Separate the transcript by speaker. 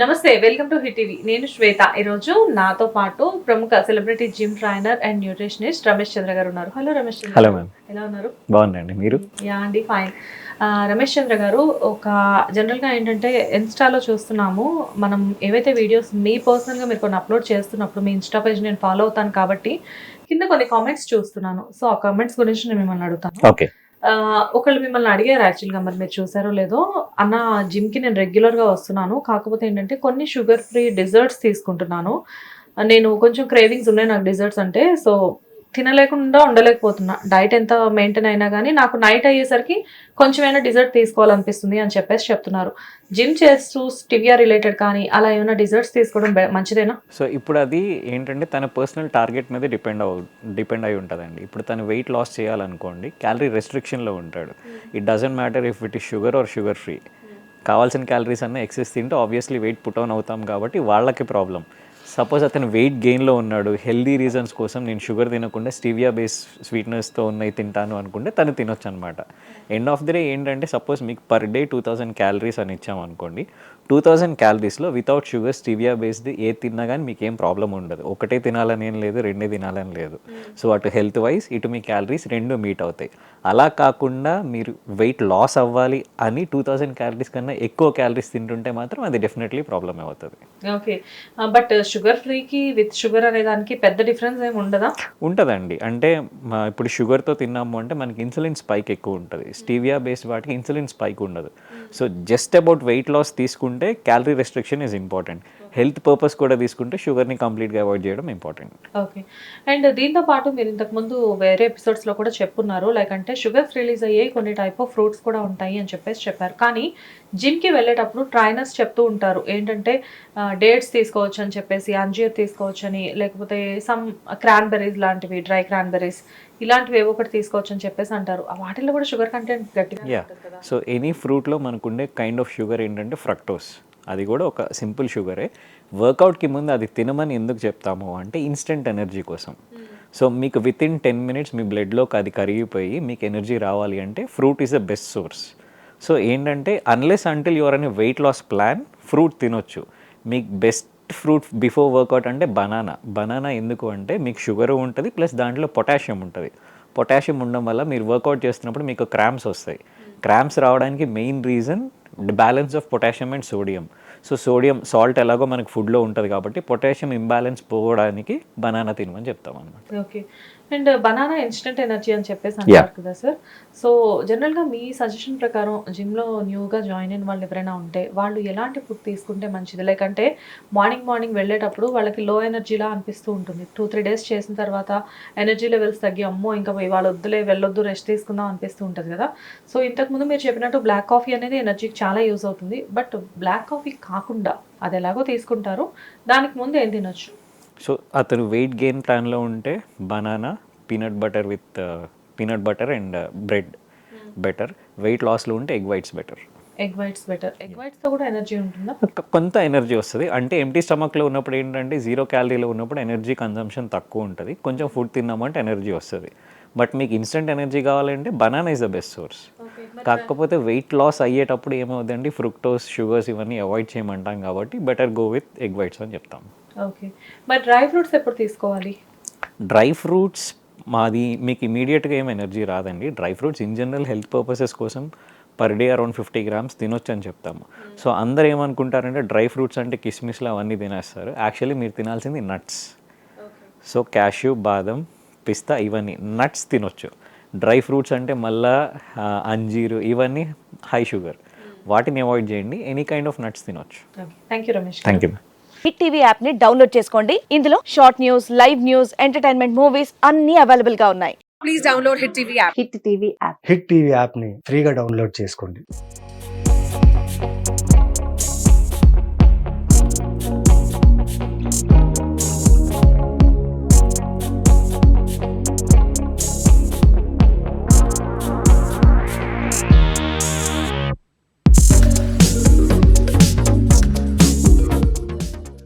Speaker 1: నమస్తే welcome to hit TV. నేను శ్వేత. ఈరోజు నాతో పాటు ప్రముఖ celebrity gym trainer and nutritionist Ramesh Chandra గారు ఉన్నారు. Hello Ramesh Chandra
Speaker 2: hello. Ma'am
Speaker 1: ఎలా ఉన్నారు?
Speaker 2: బాగుందండి మీరు?
Speaker 1: యా అండి ఫైన్ రమేష్ చంద్ర గారు ఒక జనరల్గా ఏంటంటే ఇన్స్టాలో చూస్తున్నాము. మనం ఏవైతే వీడియోస్ మీ పర్సనల్గా మీరు కొన్ని అప్లోడ్ చేస్తున్నప్పుడు మీ ఇన్స్టా పేజ్ నేను ఫాలో అవుతాను కాబట్టి కింద కొన్ని కామెంట్స్ చూస్తున్నాను. సో ఆ కామెంట్స్ గురించి నేను మిమ్మల్ని అడుగుతాను.
Speaker 2: ఓకే.
Speaker 1: ఒకళ్ళు మిమ్మల్ని అడిగారు యాక్చువల్గా మరి మీరు చూసారో లేదో. అన్న జిమ్కి నేను రెగ్యులర్గా వస్తున్నాను. కాకపోతే ఏంటంటే కొన్ని షుగర్ ఫ్రీ డెజర్ట్స్ తీసుకుంటున్నాను. నేను కొంచెం క్రేవింగ్స్ ఉన్నాయి నాకు డిజర్ట్స్ అంటే సో తినలేకుండా ఉండలేకపోతున్నా. డైట్ ఎంత మెయింటైన్ అయినా కానీ నాకు నైట్ అయ్యేసరికి కొంచెమైనా డిజర్ట్ తీసుకోవాలనిపిస్తుంది అని చెప్పేసి చెప్తున్నారు. జిమ్ చేస్తూ స్టివియా రిలేటెడ్ కానీ అలా ఏమైనా డిజర్ట్స్ తీసుకోవడం మంచిదేనా?
Speaker 2: సో ఇప్పుడు అది ఏంటంటే తన పర్సనల్ టార్గెట్ మీద డిపెండ్ అవు డిపెండ్ అయి ఉంటుందండి. ఇప్పుడు తను వెయిట్ లాస్ చేయాలనుకోండి క్యాలరీ రెస్ట్రిక్షన్లో ఉంటాడు. It doesn't matter if it is sugar or sugar free కావాల్సిన క్యాలరీస్ అన్నీ ఎక్సెస్ తింటే ఆబ్వియస్లీ వెయిట్ పుట్ ఆన్ అవుతాం కాబట్టి వాళ్ళకి ప్రాబ్లం. సపోజ్ అతను వెయిట్ గెయిన్లో ఉన్నాడు హెల్దీ రీజన్స్ కోసం నేను షుగర్ తినకుండా స్టీవియా బేస్ స్వీట్నెస్తో ఉన్నవి తింటాను అనుకుంటే తను తినొచ్చు అనమాట ఎండ్ ఆఫ్ ది డే ఏంటంటే సపోజ్ మీకు per day two thousand calories అని ఇచ్చామనుకోండి టూ థౌసండ్ క్యాలరీస్లో వితౌట్ షుగర్ స్టీవియా బేస్డ్ ఏ తిన్నా కానీ మీకు ఏం ప్రాబ్లం ఉండదు. ఒకటే తినాలని ఏం లేదు రెండే తినాలని లేదు. సో అటు హెల్త్ వైజ్ ఇటు మీ క్యాలరీస్ రెండు మీట్ అవుతాయి. అలా కాకుండా మీరు వెయిట్ లాస్ అవ్వాలి అని టూ థౌసండ్ క్యాలరీస్ కన్నా ఎక్కువ క్యాలరీస్ తింటుంటే మాత్రం అది డెఫినెట్లీ ప్రాబ్లమ్ అవుతుంది.
Speaker 1: ఓకే బట్ షుగర్ ఫ్రీకి విత్ షుగర్ అనే దానికి పెద్ద డిఫరెన్స్ ఏమి ఉండదా?
Speaker 2: ఉంటుందండి. అంటే ఇప్పుడు షుగర్తో తిన్నాము అంటే మనకి ఇన్సులిన్ స్పైక్ ఎక్కువ ఉంటుంది. స్టీవియా బేస్డ్ వాటికి ఇన్సులిన్ స్పైక్ ఉండదు. So just about weight loss తీసుకుంటే calorie restriction is important health purpose కూడా తీసుకుంటే షుగర్ని కంప్లీట్గా అవాయిడ్ చేయడం ఇంపార్టెంట్
Speaker 1: ఓకే అండ్ దీంతో పాటు మీరు ఇంతకు ముందు వేరే ఎపిసోడ్స్లో కూడా చెప్పున్నారు లైక్ అంటే షుగర్స్ రిలీజ్ అయ్యే కొన్ని టైప్ ఆఫ్ ఫ్రూట్స్ కూడా ఉంటాయి అని చెప్పేసి చెప్పారు. కానీ జిమ్కి వెళ్ళేటప్పుడు ట్రైనర్స్ చెప్తూ ఉంటారు ఏంటంటే డేట్స్ తీసుకోవచ్చు అని చెప్పేసి అంజీర్ తీసుకోవచ్చు అని లేకపోతే సమ్ క్రాన్బెర్రీస్ లాంటివి డ్రై క్రాన్బెర్రీస్ ఇలాంటివి ఏవో ఒకటి తీసుకోవచ్చు అని చెప్పేసి అంటారు. ఆ వాటిల్లో కూడా షుగర్ కంటెంట్ గట్టిగా
Speaker 2: సో ఎనీ ఫ్రూట్లో మనకుండే కైండ్ ఆఫ్ షుగర్ ఏంటంటే ఫ్రక్టోస్ అది కూడా ఒక సింపుల్ షుగరే వర్కౌట్కి ముందు అది తినమని ఎందుకు చెప్తాము అంటే ఇన్స్టెంట్ ఎనర్జీ కోసం. సో మీకు విత్ ఇన్ టెన్ మినిట్స్ మీ బ్లడ్లోకి అది కరిగిపోయి మీకు ఎనర్జీ రావాలి అంటే fruit is the best source so ఏంటంటే అన్లెస్ అంటిల్ యువర్ అనే వెయిట్ లాస్ ప్లాన్ ఫ్రూట్ తినొచ్చు. మీకు బెస్ట్ ఫ్రూట్ బిఫోర్ వర్కౌట్ అంటే బనానా బనానా ఎందుకు అంటే మీకు షుగర్ ఉంటుంది ప్లస్ దాంట్లో పొటాషియం ఉంటుంది. పొటాషియం ఉండడం వల్ల మీరు వర్కౌట్ చేస్తున్నప్పుడు మీకు క్రామ్స్ వస్తాయి. క్రామ్స్ రావడానికి main reason balance of potassium and sodium so sodium salt ఎలాగో మనకి ఫుడ్లో ఉంటుంది కాబట్టి పొటాషియం ఇంబ్యాలెన్స్ పోవడానికి బనానా తినమని చెప్తాం అనమాట
Speaker 1: okay. And banana instant energy అని చెప్పేసి అంటారు కదా సార్. సో జనరల్గా మీ సజెషన్ ప్రకారం జిమ్లో న్యూగా జాయిన్ అయిన వాళ్ళు ఎవరైనా ఉంటే వాళ్ళు ఎలాంటి ఫుడ్ తీసుకుంటే మంచిది? లైక్ అంటే మార్నింగ్ మార్నింగ్ వెళ్ళేటప్పుడు వాళ్ళకి లో ఎనర్జీలా అనిపిస్తూ ఉంటుంది. టూ త్రీ డేస్ చేసిన తర్వాత ఎనర్జీ లెవెల్స్ తగ్గి అమ్మో ఇంకా ఇవాళ వద్దులే వెళ్ళొద్దు రెస్ట్ తీసుకుందాం అనిపిస్తూ ఉంటుంది కదా. సో ఇంతకుముందు మీరు చెప్పినట్టు బ్లాక్ కాఫీ అనేది ఎనర్జీకి చాలా యూజ్ అవుతుంది. బట్ బ్లాక్ కాఫీ కాకుండా అది ఎలాగో తీసుకుంటారు. దానికి ముందు ఏం తినొచ్చు?
Speaker 2: సో అతను వెయిట్ గెయిన్ ప్లాన్లో ఉంటే banana peanut butter with peanut butter and bread better weight లాస్లో ఉంటే egg whites better
Speaker 1: egg whites better egg వైట్స్తో కూడా ఎనర్జీ ఉంటుందా?
Speaker 2: కొంత ఎనర్జీ వస్తుంది. అంటే ఎంటీ స్టమక్లో ఉన్నప్పుడు ఏంటంటే జీరో క్యాలరీలో ఉన్నప్పుడు ఎనర్జీ కన్జంప్షన్ తక్కువ ఉంటుంది. కొంచెం ఫుడ్ తిన్నామంటే ఎనర్జీ వస్తుంది. బట్ మీకు ఇన్స్టెంట్ ఎనర్జీ కావాలంటే banana is the best source కాకపోతే వెయిట్ లాస్ అయ్యేటప్పుడు ఏమవుతుందండి ఫ్రుక్టోస్ షుగర్స్ ఇవన్నీ అవాయిడ్ చేయమంటాం కాబట్టి better go with egg whites అని చెప్తాం.
Speaker 1: ఓకే మరి డ్రై ఫ్రూట్స్ ఎప్పుడు తీసుకోవాలి?
Speaker 2: డ్రై ఫ్రూట్స్ మాది మీకు ఇమీడియట్గా ఏం ఎనర్జీ రాదండి. Dry fruits in general health purposes కోసం per day around fifty grams తినొచ్చు అని చెప్తాము. సో అందరు ఏమనుకుంటారంటే డ్రై ఫ్రూట్స్ అంటే కిస్మిస్లు అవన్నీ తినేస్తారు. యాక్చువల్లీ మీరు తినాల్సింది నట్స్ సో క్యాష్యూ బాదం పిస్తా ఇవన్నీ నట్స్ తినొచ్చు. డ్రై ఫ్రూట్స్ అంటే మళ్ళా అంజీరు ఇవన్నీ హై షుగర్. వాటిని అవాయిడ్ చేయండి. ఎనీ కైండ్ ఆఫ్ నట్స్ తినొచ్చు.
Speaker 1: Okay. Thank you Ramesh
Speaker 2: thank you
Speaker 3: hit TV యాప్ని డౌన్లోడ్ చేసుకోండి. ఇందులో short news live news entertainment movies అన్ని అవైలబుల్గా ఉన్నాయి.
Speaker 4: హిట్ టీవీ యాప్ని ఫ్రీగా డౌన్లోడ్ చేసుకోండి.